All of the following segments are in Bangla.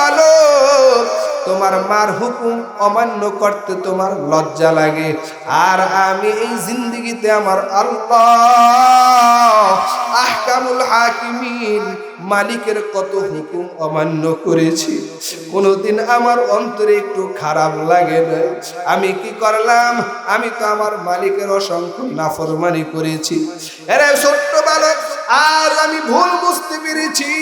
ভালো। তোমার মার হুকুম অমান্য করতে তোমার লজ্জা লাগে। আর আমি এই জিন্দগিতে আমার আল্লাহ আহকামুল হাকিমিন মালিকের কত হুকুম অমান্য করেছি। কোনোদিন আমার অন্তরে একটু খারাপ লাগে না। আমি কি করলাম? আমি তো আমার মালিকের অসংখ্য নাফরমানি করেছি। এরে ছোট্ট বালক আজ আমি ভুল বুঝতে পেরেছি।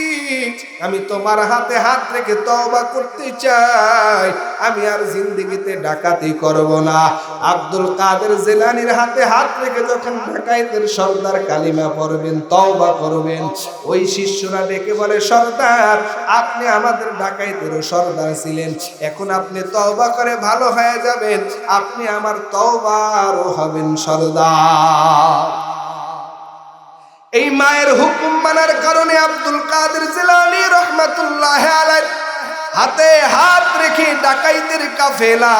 আমি তোমার হাতে হাত রেখে তওবা করতে চাই। আমি আর জিন্দগিতে ডাকাতি করব না। আব্দুল কাদের জেলানির হাতে হাত রেখে যখন ডাকাইতের সর্দার কালিমা পড়বেন, তওবা করবেন, ওই শিষ্যরা ডেকে বলে, সর্দার, আপনি আমাদের ডাকাইতেরও সর্দার ছিলেন। এখন আপনি তওবা করে ভালো হয়ে যাবেন। আপনি আমার তওবারও হবেন সর্দার। এই মায়ের হুকুম মানার কারণে আব্দুল কাদের জিলানি রহমাতুল্লাহ আলাই হাতে হাত রেখে ডাকাইদের কাফেলা।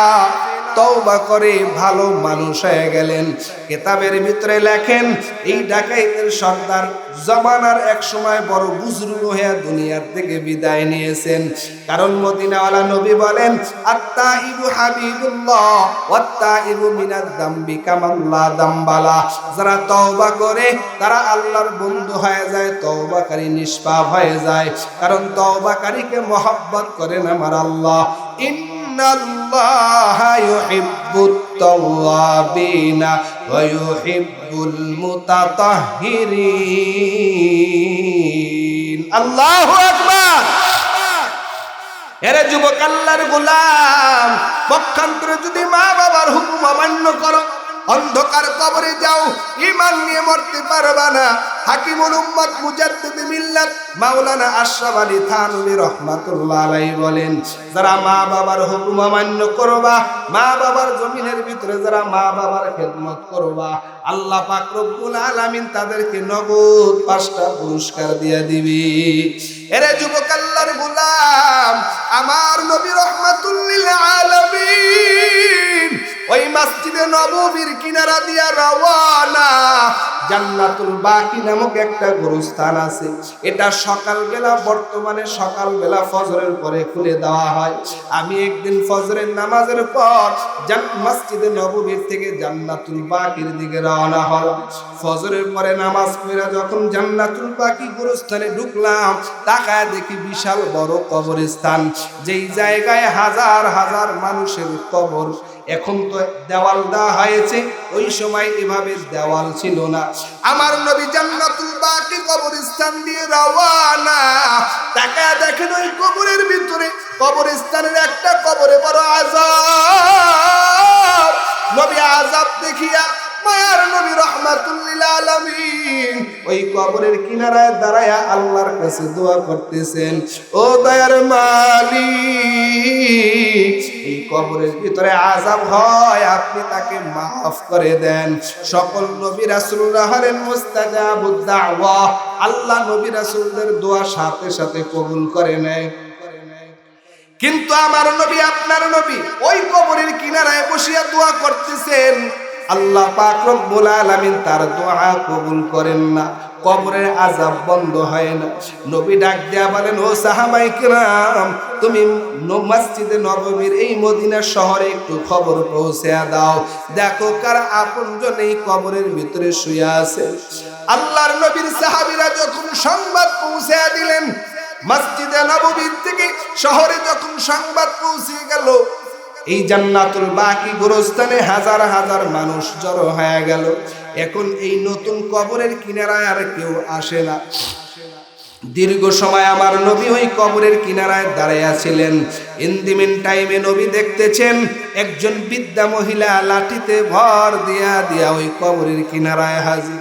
তওবা করে ভালো মানুষ হয়ে গেলেন। কেতাবের ভিতরে লেখেন, এই ডাকাইতের সর্দার জমানার এক সময় বড় বুজরুগ হয়ে দুনিয়ার থেকে বিদায় নিয়েছেন। কারণ মদিনাওয়ালা নবী বলেন আত্মা ইবু হাবিবুল্লাহ ওয়াত্তা ইবু মিনাদ দাম্বি কামাল্লা দাম্বালা। যারা তওবা করে, তারা আল্লাহর বন্ধু হয়ে যায়, তওবাকারী নিষ্পাপ হয়ে যায়। কারণ তওবাকারীকে মহব্বত করেন আমার আল্লাহ। ইন্নাল্লাহা ইউহিব্বুত يحب التوابين ويحب المتطهرين الله أكبر এরে যুবক আল্লাহর গোলাম পক্ষান্তরে যদি মা বাবার হুকুম অমান্য করো অন্ধকার কবরে যাও। ইমান নিয়ে মরতে পারবা না। হাকিমুল উম্মত মুজাদ্দিদ মিল্লাত মাওলানা আশরাফ আলী থানভী রাহমাতুল্লাহ আলাইহি বলেন, যারা মা বাবার হুকুম অমান্য করবা, মা বাবার জমিনের ভিতরে যারা মা বাবার খেদমত করবা, আল্লাহ পাক রব্বুল আলামিন তাদেরকে নগদ পাঁচটা পুরস্কার দিয়ে দিবি। এরে যুবক আল্লাহর গোলাম, আমার নবী রহমাতুল্লিল আলামিন ওই মসজিদে নববীর কিনারা দিয়া রওয়ানা। জান্নাতুল বাকি নামক একটা গুরুস্থান আছে। এটা সকালবেলা, বর্তমানে সকালবেলা ফজরের পরে খুলে দেওয়া হয়। আমি একদিন ফজরের নামাজের পর মসজিদে নববীর থেকে জান্নাতুল বাকির দিকে রওনা হলাম। ফজরের পরে নামাজ পড়ে যখন জান্নাতুল বাকি গুরুস্থানে ঢুকলাম, তাকায় দেখি বিশাল বড় কবরস্থান। যেই জায়গায় হাজার হাজার মানুষের কবর এখন তো দেওয়াল দেওয়া হয়েছে, ওই সময় এভাবে দেওয়াল ছিল না। আমার নবী জান্নাতুল বাকি কবরস্থান দিয়ে রওয়ানা। তাকায় দেখেন ওই কবরের ভিতরে, কবরস্থানের একটা কবরে বড় আজাব নবী আজাব দেখিয়া মায়ার নবী রহমাতুল্লিল আলামিন। ওই কবরের কিনারায় আল্লাহর কাছে দোয়া করতেছেন, ও দয়ার মালিক, এই কবরের ভিতরে আজাব হয়, আপনি তাকে মাফ করে দেন। সকল নবী রাসূলরা হলেন মুস্তাজাবুদ দাওয়া। আল্লাহ নবী রাসূলদের দোয়া সাথে সাথে কবুল করে নেয়। কিন্তু আমার নবী, আপনার নবী, ওই কবরের কিনারায় বসিয়া দোয়া করতেছেন আল্লাহ পাক রব্বুল আলামিন তার দোয়া কবুল করেন না। কবরের আজাব বন্ধ হয় না। নবী ডাক দেয়া বলেন, ও সাহাবাই কিরাম, তুমি মসজিদে নববীর এই মদিনা শহরে একটু খবর পৌঁছে দাও। দেখো কার আপনজন এই কবরের ভিতরে শুয়ে আছে। আল্লাহর নবীর সাহাবীরা যখন সংবাদ পৌঁছে দিলেন, মসজিদে নববীর থেকে শহরে যখন সংবাদ পৌঁছে গেল এই জান্নাতুল বাকি গোরস্থানে হাজার হাজার মানুষ জড়ো হয়ে গেল। এখন এই নতুন কবরের কিনারায় আর কেউ আসে না। দীর্ঘ সময় আমার নবী ওই কবরের কিনারায় দাঁড়াইয়া ছিলেন ইন্দিমিন টাইমে নবী দেখতেছেন একজন বিদ্যা মহিলা লাঠিতে ভর দিয়া দিয়া ওই কবরের কিনারায় হাজির।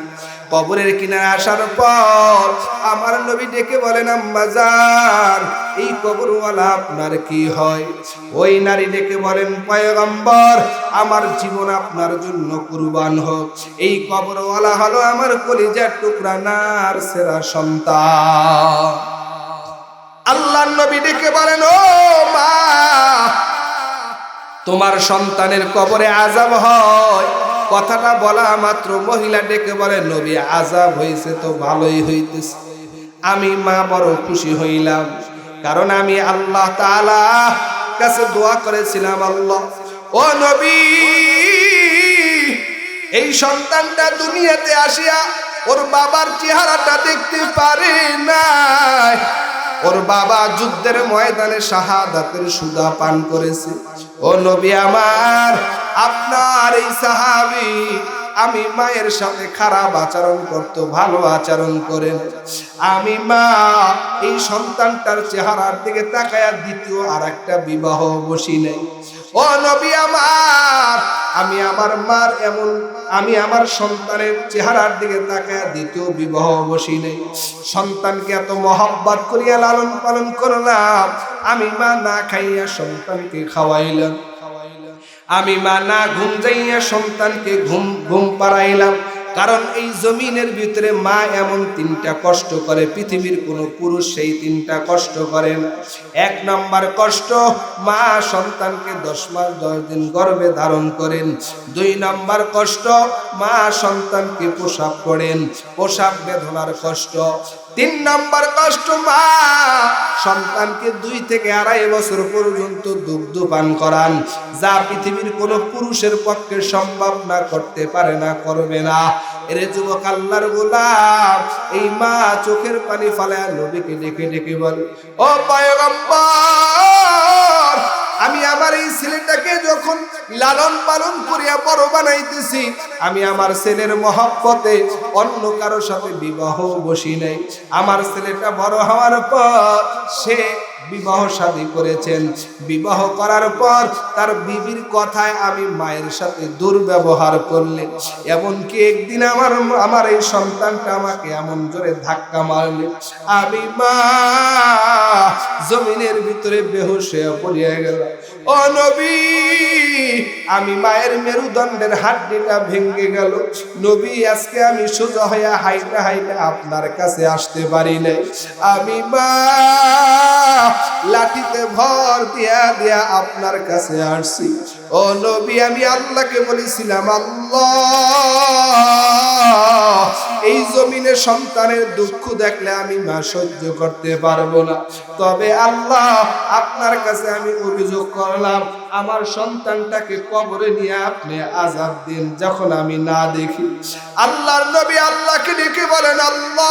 কবরের কিনারে আসার পর আমার নবী ডেকে বলেন আম্মাজান এই কবরওয়ালা আপনার কি হয়? ওই নারী ডেকে বলেন, পয়গম্বর, আমার জীবন আপনার জন্য কুরবান হোক। এই কবরওয়ালা হলো আমার কলিজার টুকরা নার সেরা সন্তান। আল্লাহ নবী ডেকে বলেন, ও মা, তোমার সন্তানের কবরে আজাব হয়। কথাটা বলা মাত্র মহিলা ডেকে বলে, নবী, আজাব হয়েছে তো ভালোই হইতেছে। আমি মা বড় খুশি হইলাম, কারণ আমি আল্লাহ তাআলা কাছে দোয়া করেছিলাম আল্লাহ। ও নবী, এই সন্তানটা দুনিয়াতে আসিয়া ওর বাবার চেহারাটা দেখতে পারে না ওর বাবা যুদ্ধের ময়দানে শাহাদাতের সুদা পান করেছে। ও নবী আমার, আপনার এই সাহাবি আমি মায়ের সাথে খারাপ আচরণ করত, ভালো আচরণ করেন আমি মা এই সন্তানটার চেহারার দিকে তাকায়া দ্বিতীয় আর একটা বিবাহ বসি নেই। ও নবী আমার, আমি আমার মার এমন, আমি আমার সন্তানের চেহারার দিকে তাকায় দ্বিতীয় বিবাহ বসি নেই। সন্তানকে এত মহব্বত করিয়া লালন পালন করলাম, আমি মা না খাইয়া সন্তানকে খাওয়াইলাম। আমি মা না ঘুম যাইয়া সন্তানকে ঘুম ঘুম পাড়াইলাম। কারণ এই জমিনের ভিতরে মা এমন তিনটা কষ্ট করে, পৃথিবীর কোনো পুরুষ সেই তিনটা কষ্ট করেন এক নম্বর কষ্ট, মা সন্তানকে দশ মাস, দশ দিন গর্ভে ধারণ করেন। দুই নম্বর কষ্ট, মা সন্তানকে পোশাক করেন পোশাক বেদনার কষ্ট তিন নম্বর কষ্ট মা সন্তানকে দুই থেকে আড়াই বছর পর্যন্ত দুগ্ধ পান করান, যা পৃথিবীর কোনো পুরুষের পক্ষে সম্ভব না, করতে পারে না, করবে না। এর যুবক আল্লাহর গোলাপ এই মা চোখের পানি ফালায় নবীকে ডেকে ডেকে বল, ও পয়গম্বর আমি আমার এই ছেলেটাকে যখন লালন পালন করিয়া বড় বানাইতেছি, আমি আমার ছেলের মহব্বতে অন্য কারোর সাথে বিবাহ বসি নাই। আমার ছেলেটা বড় হওয়ার পর সে বিবাহ শাদী করেছেন। বিবাহ করার পর তার বিবির কথায় আমি মায়ের সাথে দুর্ব্যবহার করলেন এমনকি একদিন আমার আমার এই সন্তানটা আমাকে এমন জোরে ধাক্কা মারলে। আমি মা, জমিনের ভিতরে বেহুশ পড়িয়া গেল ও নবী, আমি মায়ের মেরুদণ্ডের হাড্ডিটা ভেঙে গেল। নবী, আজকে আমি সোজা হইয়া হাইটা হাইটা আপনার কাছে আসতে পারি নাই। আমি মা লাঠিতে ভর দিয়া দিয়া আপনার কাছে আসছি। ও নবী, আমি আল্লাহকে বলেছিলাম, আল্লাহ, এই জমিনে সন্তানের দুঃখ দেখলে আমি মা সহ্য করতে পারব না। তবে আল্লাহ, আপনার কাছে আমি অভিযোগ করলাম, আমার সন্তানটাকে কবরে নিয়ে আপনি আজাব দিন যখন আমি না দেখি। আল্লাহর নবী আল্লাহকে ডেকে বলেন, আল্লাহ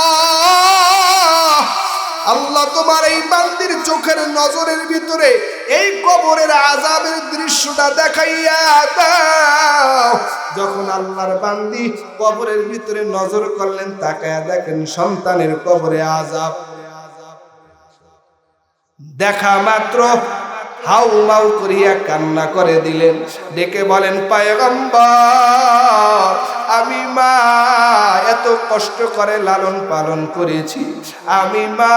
আল্লাহ তোমার এই বান্দির চোখের নজরের ভিতরে এই কবরের আজাবের দৃশ্যটা দেখাইয়া দাও। যখন আল্লাহর বান্দি কবরের ভিতরে নজর করলেন, তাকায়া দেখেন সন্তানের কবরে আজাব দেখা মাত্র হাউ মাউ করিয়া কান্না করে দিলেন। ডেকে বলেন, পায়গম্বর, আমি মা, এত কষ্ট করে লালন পালন করেছি। আমি মা,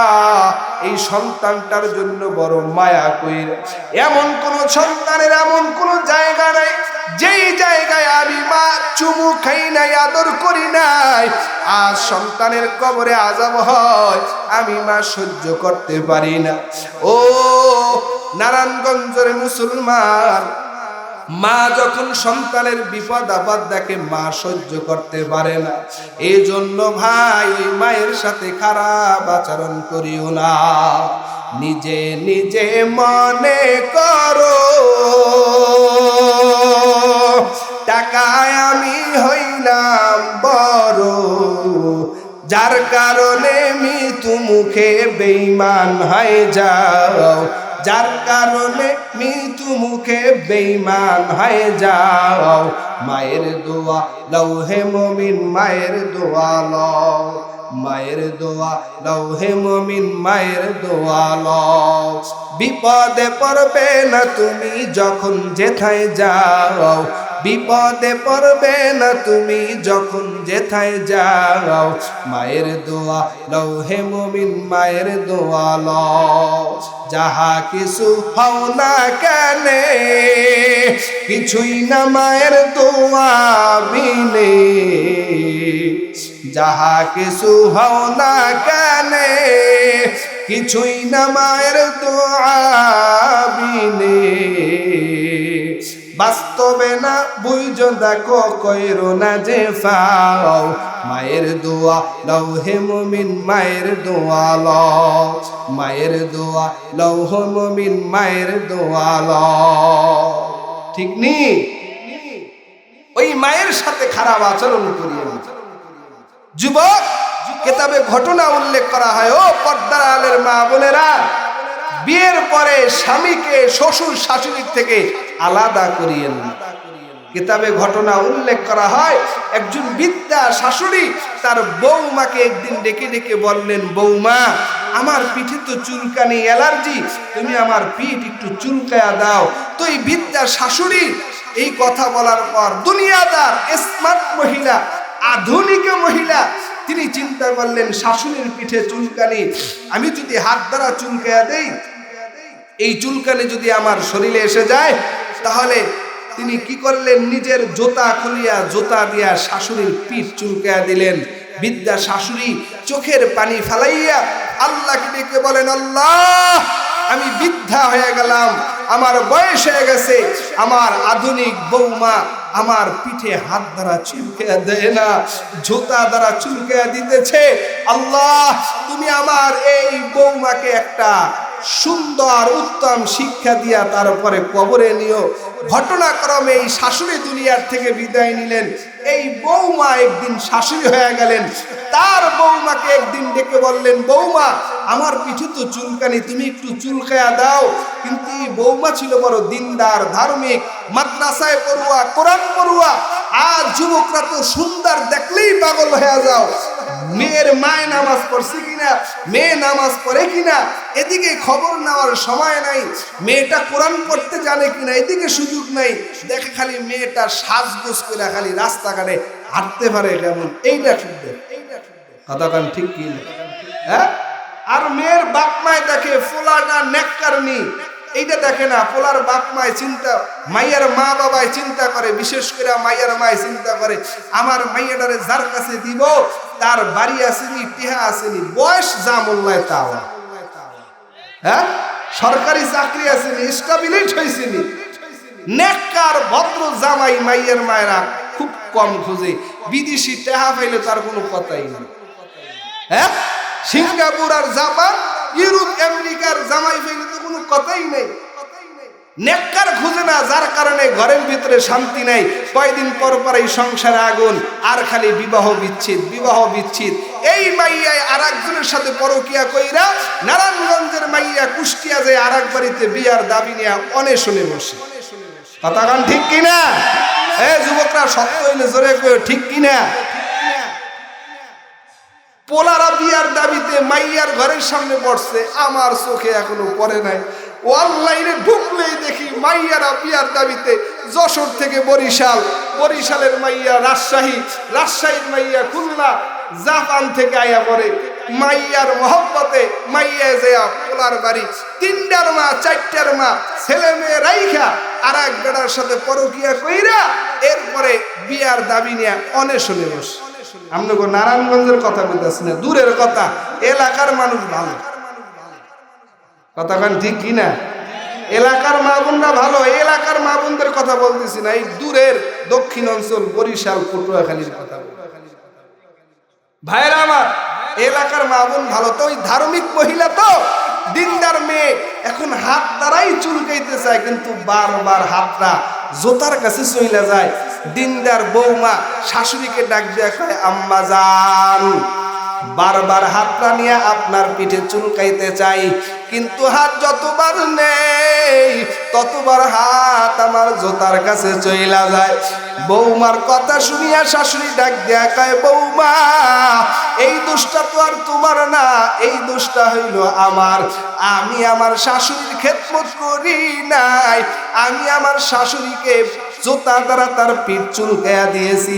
এই সন্তানটার জন্য বড় মায়া কইরা, এমন কোন সন্তানের এমন কোন জায়গা নাই। যেই জায়গায় আমি মা চুমু খাই নাই, আদর করি নাই, আর সন্তানের কবরে আজাব হয়, আমি মা সহ্য করতে পারি না। ও নারায়ণগঞ্জের মুসলমান, মা যখন সন্তানের বিপদ আপদ দেখে, মা সহ্য করতে পারে না। এই জন্য ভাই ওই মায়ের সাথে খারাপ আচরণ করিও না। নিজে নিজে মনে করো যার কারণে মৃত্যু মুখে বেইমান হয়ে যাও। যার কারণে মৃত্যু মুখে বেইমান হয়ে যাও। মায়ের দোয়া লৌহে মমিন, মায়ের দোয়া লও। মায়ের দোয়া লৌহে মমিন, মায়ের দোয়া লও। বিপদে পড়বে না তুমি যখন যেথায় যাও। বিপদে পড়বে না তুমি যখন যেথায় যাও। মায়ের দোয়া লৌহে মমিন, মায়ের দোয়া লও। যাহা কিছু হও না কেনে, কিছুই না মায়ের দোয়া বিনে যাহা কিছু হও না কেনে, কিছুই না মায়ের দোয়া বিনে বাস্তবে না, বুঝ দেখো, কইরো না যে ফাও। মায়ের দোয়া লৌহে মুমিন, মায়ের দোয়া লও। মায়ের দোয়া লৌহ মুমিন, মায়ের দোয়া লও। ঠিক নি? ওই মায়ের সাথে খারাপ আচরণ করিয়ে না। যুবক, কেতাবে ঘটনা উল্লেখ করা হয়, ও পর্দার আলের মা বোনেরা বিয়ের পরে স্বামীকে শ্বশুর শাশুড়ির থেকে আলাদা করিয়েন কিতাবে ঘটনা উল্লেখ করা হয়, একজন বিদ্যা শাশুড়ি তার বৌমাকে একদিন ডেকে ডেকে বললেন বৌমা আমার পিঠে তো চুলকানি অ্যালার্জি, তুমি আমার পিঠ একটু চুলকায়া দাও। তো এই বিদ্যা শাশুড়ি এই কথা বলার পর দুনিয়াদার স্মার্ট মহিলা, আধুনিক মহিলা, তিনি চিন্তা করলেন, শাশুড়ির পিঠে চুলকানি, আমি যদি হাত দ্বারা চুলকায়া দেই এই চুলকানি যদি আমার শরীরে এসে যায়, তাহলে তিনি কি করলেন? নিজের জোতা খুলিয়া, জোতা দিয়া শাশুড়ির পিঠ চুলকায়া দিলেন। বিদ্যা শাশুড়ি চোখের পানি ফালাইয়া আল্লাহকে ডেকে বলেন, আল্লাহ, আমি বৃদ্ধা হয়ে গেলাম, আমার বয়স হয়ে গেছে, আমার আধুনিক বৌমা আমার পিঠে হাত দ্বারা চুলকে দেয় না, জোতা দ্বারা চুলকে দিতেছে। আল্লাহ, তুমি আমার এই বৌমাকে একটা সুন্দর উত্তম শিক্ষা দিয়া তারপরে কবরে নিও ঘটনাক্রমে এই শাশুড়ি দুনিয়ার থেকে বিদায় নিলেন। এই বৌমা একদিন শাশুড়ি হয়ে গেলেন। তার বৌমাকে একদিন ডেকে বললেন, বৌমা, আমার পিঠে তো চুলকানি, তুমি একটু চুলকায়া দাও। কিন্তু এই বৌমা ছিল বড় দিনদার, ধার্মিক, মাদ্রাসায় পড়ুয়া, কোরআন পড়ুয়া। আর যুবকরা তো সুন্দর দেখলেই পাগল হয়ে যাও। মেয়ের মায় নামাজ পড়ছে কিনা, মেয়ে নামাজ পড়ে কিনা, এদিকে খবর নেওয়ার সময় নাই, মেয়েটা কোরআন পড়তে জানে কিনা, এদিকে সুযোগ নাই, দেখে খালি মেয়েটা সাজগোজ করে খালি রাস্তাঘাটে হাঁটতে পারে কেমন, এইটা শুনবে কথাকান ঠিক কি হ্যাঁ? আর মেয়ের বাপ মায় দেখে ফোলাটা নেককারনি এইটা দেখে না, পোলার বাপ মায় চিন্তা, মাইয়ার মা বাবায় চিন্তা করে, বিশেষ করে মাইয়ার মায় চিন্তা করে, আমার মাইয়াটারে যার কাছে দিব, তার বাড়ি আসেনি টিহা আসেনি, বয়স যা মোল্লায় তাও হ্যাঁ? সরকারি চাকরি আসেনি স্টাবিলিট হয়েছিনি নেককার, ভদ্র জামাই মাইয়ের মায়েরা খুব কম খুঁজে, বিদেশি টেহা পাইলে তার কোনো কথাই নেই। হ্যাঁ? সিঙ্গাপুর আর জাপান ইউরোপ, আমেরিকার জামাই পাইলে তো কোনো কথাই নেই। নেককার খুঁজে না, যার কারণে ঘরের ভিতরে শান্তি নাই। কয়দিন পর পর এই সংসারে আগুন, আর খালি বিবাহ বিচ্ছেদ বিবাহ বিচ্ছেদ। এই মাইয়ায় আর একজনের সাথে পরকিয়া কইরা নারায়ণগঞ্জের মাইয়া কুষ্টিয়া যায় আর এক বাড়িতে বিয়ার দাবি নিয়ে অনেশনে বসে। কথা ঠিক কিনা? এ যুবকরা, সত্য হইলে জোরে ঠিক কিনা? পোলারা বিয়ার দাবিতে মাইয়ার ঘরের সামনে পড়ছে আমার চোখে এখনও পড়ে নাই। অনলাইনে ঢুকলেই দেখি মাইয়ারা বিয়ার দাবিতে যশোর থেকে বরিশাল, বরিশালের মাইয়া রাজশাহী, রাজশাহীর মাইয়া খুলনা, জাপান থেকে আয়া পড়ে। মাইয়ার মহব্বতে মাইয়া যেয়া পোলার বাড়ি। তিনটার মা, চারটার মা, ছেলে মেয়ে রাইখা, আর এক বেটার সাথে পরকিয়া কইরা এরপরে বিয়ার দাবি নিয়ে অনেশনে বসে। আপনাকে নারায়ণগঞ্জের কথা বলতেছি না, দূরের কথা, এলাকার মানুষ ভালো। কথাখান ঠিক কি না? এলাকার মা বোনরা ভালো এলাকার মা বোনদের কথা বলতেছি না, এই দূরের দক্ষিণ অঞ্চল, বরিশাল, পটুয়াখালীর কথা ভাইরা আমার, এলাকার মা বোন ভালো, তো ওই ধার্মিক মহিলা তো, দিনদার মেয়ে, এখন হাত দ্বারাই চুলকাইতে চায়, কিন্তু বারবার হাতটা জোতার কাছে চইলা যায়। দিনদার বৌমা শাশুড়িকে ডাক দেয়া কয়, আম্মা যান, বারবার হাতটা নিয়ে আপনার পিঠে চুলকাইতে চাই, কিন্তু হাত যতবার নেই, ততবার হাত আমার জোতার কাছে চইলা যায়। বৌমার কথা শুনিয়া শাশুড়ি ডাক দেয়া কয়, বৌমা, এই দোষটা তো আর তোমার না, এই দোষটা হইল আমার। আমি আমার শাশুড়ির খেদমত করি নাই, আমি আমার শাশুড়িকে জোতা দ্বারা তার পিঠ চুলকায়া দিয়েছি,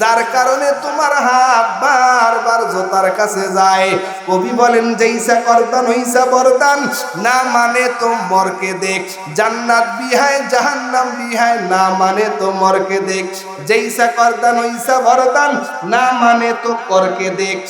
যার কারণে তোমার হাত বারবার জোতার কাছে যায়। কবি বলেন যেইসা করদান হইসা বরদান না মানে তো মরকে দেখ। জান্নাত বিহায়, জাহান্নাম বিহায়, না মানে তো মরকে দেখ। যেইসা করদান হইসা বরদান না মানে তো করকে দেখ।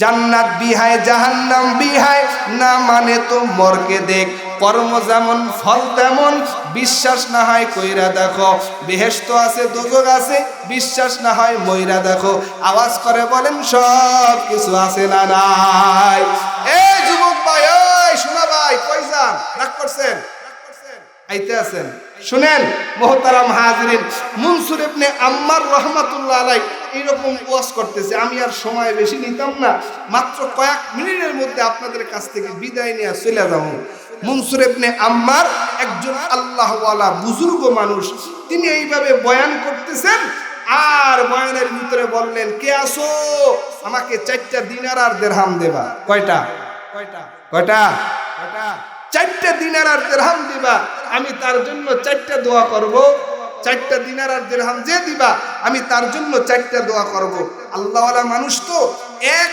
জান্নাত বিহায়, জাহান্নাম বিহায়, না মানে তো মরকে দেখ। কর্ম যেমন, ফল তেমন, বিশ্বাস না হয় কইরা দেখো। বেহেস্ত আছে, দোজক আছে, বিশ্বাস না হয় ময়রা দেখো। আওয়াজ করে বলেন, সব কিছু আছে না নাই। এই যুবক ভাই, ওই শোনা ভাই, কই রাগ করছেন? আইতে আছেন? শুনেন, মোহতারাম হাজরিন, মনসুর ইবনে আম্মার রহমাতুল্লাহ আলাই এইরকম ওয়াজ করতেছে। আমি আর সময় বেশি নিতাম না। মাত্র কয়েক মিনিটের মধ্যে আপনাদের কাছ থেকে বিদায় নিয়ে চলে যাব। মনসুর ইবনে আম্মার একজন আল্লাহওয়ালা বুজুর্গ মানুষ। তিনি এইভাবে বয়ান করতেছেন আর বয়ানের ভিতরে বললেন, কে আসো আমাকে চারটা দিনার আর দেড়হাম দেবা। কয়টা? কয়টা? কয়টা? কয়টা? চারটা দিনার আর দেড়হাম দিবা। আমি তার জন্য চারটা দোয়া করব। চারটা দিনার আর দেড়হাম যে দিবা, আমি তার জন্য চারটা দোয়া করব। আল্লাহওয়ালা মানুষ তো এক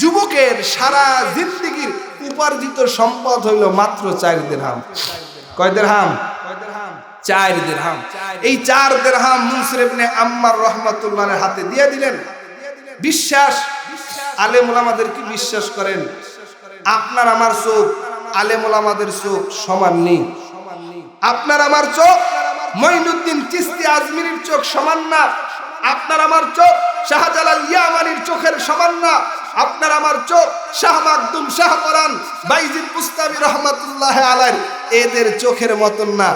যুবকের সারা জিন্দিগির উপার্জিত সম্পদ হইল মাত্র চার দেড়হাম কয় দেড়হাম চার দেড়হাম এই চার দেড়হাম মুনসির আম্মার রহমাতুল্লাহ হাতে দিয়ে দিলেন। বিশ্বাস? আলেমুল আমাদের কি বিশ্বাস করেন? আপনার আমার চোখ, আলেমুল আমাদের চোখ সমান নেই। আপনার আমার চোখ, মঈনুদ্দিন চিস্তি আজমিরির চোখ সমান না। আপনার আমার চোখ শাহজালাল ইয়ামানির চোখের সমান না। আপনার আমার চোখ, শাহ মাকদুম শাহ পরান বাইজিদ মুস্তাবি রহমাতুল্লাহ আলাইর, এদের চোখের মতন না।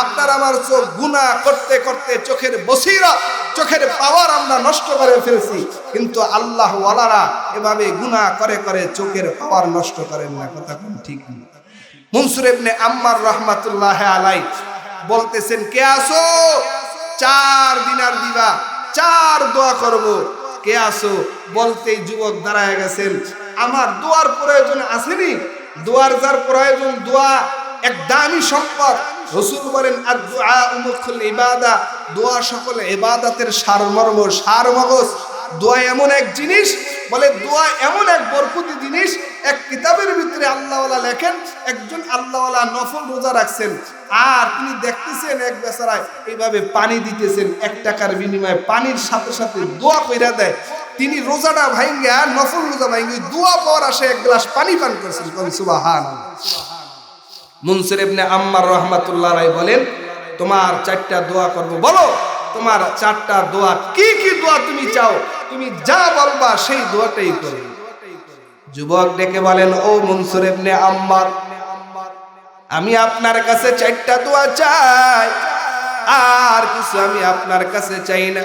আপনার আমার চোখ গুনাহ করতে করতে চোখের বসিরা, চোখের পাওয়ার আমরা নষ্ট করে ফেলছি। কিন্তু আল্লাহ ওয়ালারা এভাবে গুনাহ করে করে চোখের পাওয়ার নষ্ট করেন না, কথা কোন ঠিক নেই মনসুর ইবনে আম্মার রহমাতুল্লাহ আলাই বলতেছেন, কে আসো চার দিনার দিবা, চার দোয়া করব। কে আসো বলতেই যুবক দাঁড়ায় গেছেন। আমার দোয়ার প্রয়োজন আসেনি। দোয়ার যার প্রয়োজন, দোয়া এক দামি সম্পদ। রসুল বলেন আর দোয়া উমুখুল ইবাদা। দোয়া সকল ইবাদাতের সারমর্ম, সারমগজ। দোয়া এমন এক জিনিস বলে, দোয়া এমন এক বরকতি জিনিস, এক কিতাবের ভিতরে আল্লাহওয়ালা লেখেন, একজন আল্লাহওয়ালা নফল রোজা রাখছেন, আর তিনি দেখতেছেন এক বেচারায় এইভাবে পানি দিতেছেন, এক টাকার বিনিময়ে পানির সাথে সাথে দোয়া কইরা দেয়। তিনি রোজাটা ভাঙ্গা নফল রোজা ভাঙ্গি দোয়া পাওয়ার আসে এক গ্লাস পানি পান করছেন। সুবাহান মুনসির ইবনে আম্মার রহমাতুল্লাহ রায় বলেন, তোমার চারটা দোয়া করব। বলো, তোমার চারটা দোয়া কি কি দোয়া তুমি চাও? তুমি যা বলবা সেই দোয়াটাই করবে। যুবক ডেকে বলেন, ও মনসুর ইবনে আম্মার, আমি আপনার কাছে চারটা দোয়া চাই, আর কিছু আমি আপনার কাছে চাই না।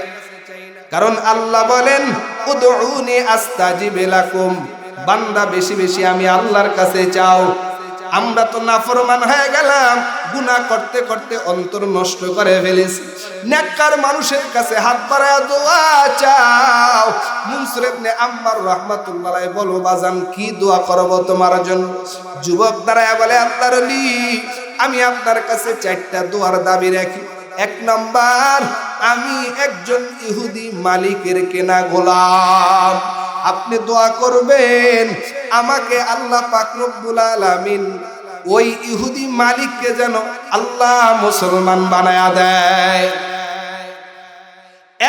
কারণ আল্লাহ বলেন, উদউনি আস্তাজিব লাকুম, বান্দা বেশি বেশি আমি আল্লাহর কাছে চাও। আমরা তো নাফরমান হয়ে গেলাম। গুনা করতে করতে অন্তর নষ্ট করে ফেলেছি। নেককার মানুষের কাছে হাত বাড়ায় দোয়া চাও। মুনসুর ইবনে আম্মার রাহমাতুল্লাহ বলো, বাজান, কি দোয়া করব তোমার জন্য? যুবক দাঁড়ায় বলে, আল্লাহর আলী আমি আপনার কাছে চারটা দোয়ার দাবি রাখি। এক নাম্বার, আমি একজন ইহুদি মালিকের কেনা গোলাম। আপনি দোয়া করবেন, আমাকে আল্লাহ পাক রব্বুল আলামিন ওই ইহুদি মালিককে যেন আল্লাহ মুসলমান বানায়া দেয়।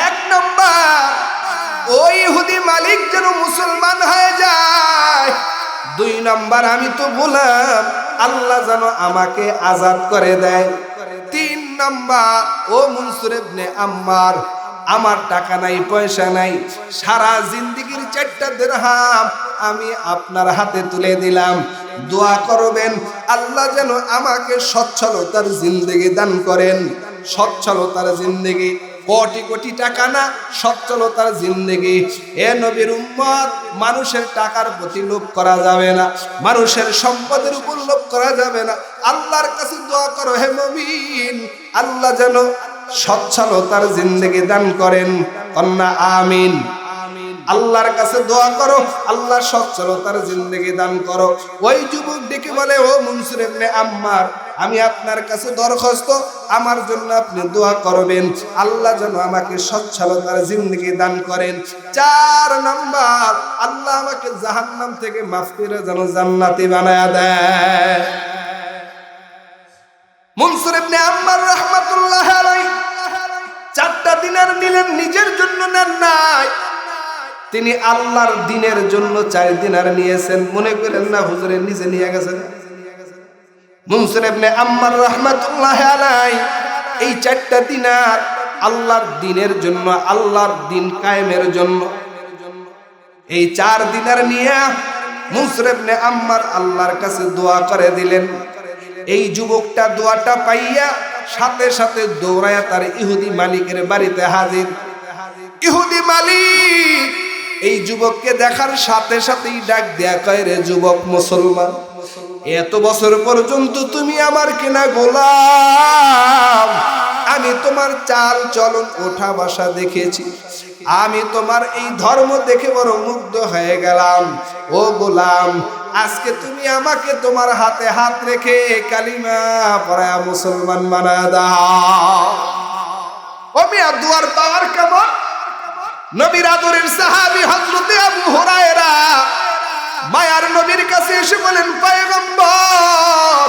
এক নম্বর, ওই ইহুদি মালিক যেন মুসলমান হয়ে যায়। দুই নম্বর, আমি তো বললাম, আল্লাহ যেন আমাকে আজাদ করে দেয়। নম্বর ও মনসুর আম্মার, আমার টাকা নাই, পয়সা নাই, সারা জিন্দিগির চারটা দেড়হাম আমি আপনার হাতে তুলে দিলাম। দোয়া করবেন, আল্লাহ যেন আমাকে সচ্ছলতার জিন্দেগি দান করেন। সচ্ছলতার জিন্দেগি কোটি কোটি টাকা না সচ্ছলতার জিন্দেগি। এ নবীর উম্মত, মানুষের টাকার প্রতি লোভ করা যাবে না, মানুষের সম্পদের উপর লোভ করা যাবে না। আল্লাহর কাছে দোয়া করো, হে মমিন, আল্লাহ যেন সচ্ছলতার জিন্দেগি দান করেন। কন্যা, আমিন। আল্লাহর কাছে দোয়া করো আল্লাহ সচ্ছলতার জিন্দেগি দান করো। ওই যুবক ডেকে বলে, ও মনসুর ইবনে আম্মার, আমি আপনার কাছে দরখাস্ত, আমার জন্য আপনি দোয়া করবেন। আল্লাহ যেন আমাকে সচ্ছলতার জিন্দেগি দান করেন। চার নাম্বার, আল্লাহ আমাকে জাহান্নাম থেকে মাফ করে যেন জান্নাতি বানায়া দেয়। মনসুর ইবনে আম্মার রাহমাতুল্লাহ চারটা দিনার নিলেন নিজের জন্য নেন নাই তিনি আল্লাহর দিনের জন্য চার দিনার নিয়েছেন। মনে করেন না হুজুরের নিজে নিয়ে গেছেন? মুনসির আম্মার রাহমাতুল্লাহ এই চারটা দিনার আল্লাহর দিনের জন্য, আল্লাহর দিন কায়েমের জন্য। এই চার দিনার নিয়ে মুনসির ইবনে আম্মার আল্লাহর কাছে দোয়া করে দিলেন। এই যুবকটা দোয়াটা পাইয়া সাথে সাথে দৌড়ায়া তার ইহুদি মালিকের বাড়িতে হাজির। ইহুদি মালিক এই যুবককে দেখার সাথে সাথেই ডাক দেয়া কয়, রে যুবক মুসলমান, এত বছর পর্যন্ত তুমি আমার কেনা গোলাম। আমি তোমার চাল চলন ওঠা বাসা দেখেছি। আমি তোমার এই ধর্ম দেখে বড় মুগ্ধ হয়ে গেলাম। ও গোলাম, আজকে তুমি আমাকে তোমার হাতে হাত রেখে কালিমা পড়া মুসলমান মানা দাও। ও মিয়া, দুয়ার পাওয়ার কেমন? নবীর আদরের সাহাবী হযরতে আবু হুরায়রা মায়ার নবীর কাছে এসে বলেন, পয়গম্বর,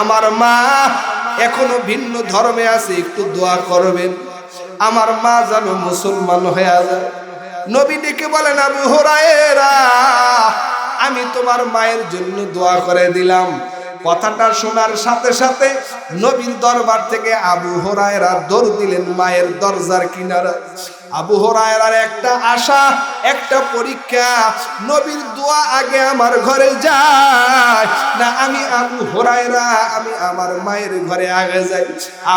আমার মা এখনও ভিন্ন ধর্মে আছে, একটু দোয়া করবেন। আমার মা যেন মুসলমান হয়ে যায়। নবী ডেকে বলেন, আবু হুরায়রা, আমি তোমার মায়ের জন্য দোয়া করে দিলাম। কথাটা শোনার সাথে সাথে নবীর দরবার থেকে আবু হরায়রা দৌড় দিলেন মায়ের দরজার কিনারা আবু হরায়রার একটা আশা, একটা পরীক্ষা, নবীর দোয়া আগে আমার ঘরে যায়। না, আমি আবু হরায়রা, আমি আমার মায়ের ঘরে আগে যাই।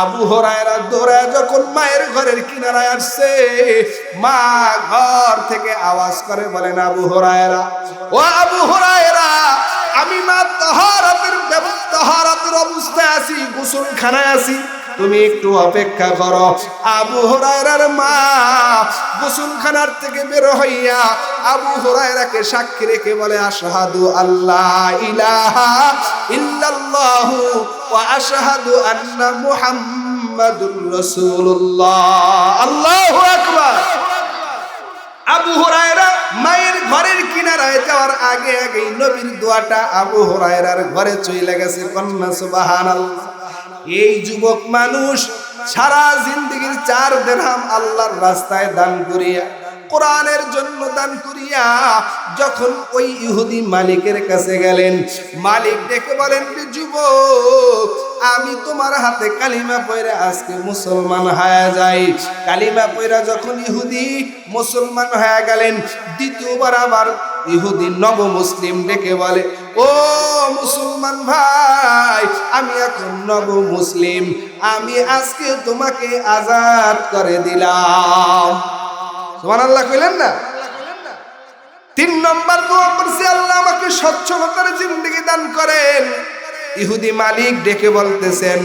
আবু হরায়রা দৌড়ায় যখন মায়ের ঘরের কিনারায় আসছে, মা ঘর থেকে আওয়াজ করে বলেন, আবু হরায়রা, ও আবু হরায়রা, আমি মা তহারাতের তহারাতের অবস্থায় আছি, গোসলখানায় আছি। তুমি একটু অপেক্ষা করো। আবু হরায়রার মা গোসলখানার থেকে বের হইয়া আবু হরায়রাকে সাক্ষী রেখে বলে, আশহাদু আল্লাহ ইলাহা ইল্লাল্লাহু ওয়া আশহাদু আন্না মুহাম্মাদুর রাসূলুল্লাহ। আল্লাহু আকবার। আবু হরায়রা মায়ের ঘরের কিনারায় যাওয়ার আগে আগেই নবীর দোয়াটা আবু হরায়রার ঘরে চলে গেছে, কন্যা সুবাহান এই যুবক মানুষ সারা জিন্দগির চার দেড়হাম আল্লাহর রাস্তায় দান করিয়া কোরআনের জন্য দান করিয়া যখন ওই ইহুদি মালিকের কাছে গেলেন, মালিক ডেকে বলেন যুবক, আমি তোমার হাতে কালিমা পয়রা আজকে মুসলমান হয়ে যাই। কালিমা পয়রা যখন ইহুদি মুসলমান হয়ে গেলেন, দ্বিতীয়বার আবার ইহুদি নব মুসলিম ডেকে বলে, ও মুসলমান ভাই, আমি এখন নব মুসলিম আমি আজকে তোমাকে আজাদ করে দিলাম। সুবহানাল্লাহ কইলেন না? তিন নম্বর দোয়া করছি আল্লাহ আমাকে স্বচ্ছলতার জিন্দগি দান করেন। ইহুদি মালিক ডেকে বলতেছেন,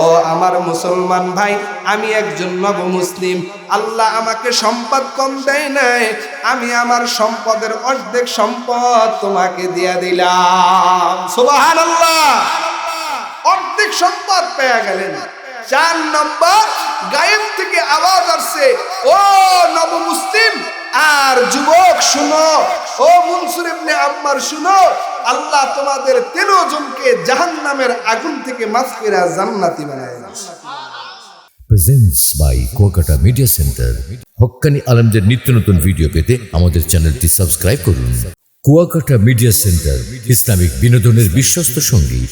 ও আমার মুসলমান ভাই, আমি একজন নব মুসলিম। আল্লাহ আমাকে সম্পদ কম দেয় নাই, আমি আমার সম্পদের অর্ধেক সম্পদ তোমাকে দিয়া দিলাম। আল্লাহ অর্ধেক সম্পদ পেয়ে গেলেন। চার নম্বর গায়েব থেকে আওয়াজ আসছে, ও নব মুসলিম, আর যুবক শুনো, ও মনসুর ইবনে আম্মার শুনো, আল্লাহ তোমাদের তেরো জনকে জাহান্নামের আগুন থেকে মাফ করে জান্নাতি বানায়। Presents by Kuakata media centre Haqqani আলমদের নিত্য নতুন ভিডিও পেতে আমাদের চ্যানেলটি সাবস্ক্রাইব করুন। কুয়াকাটা মিডিয়া সেন্টার ইসলামিক বিনোদনের বিশ্বস্ত সঙ্গী।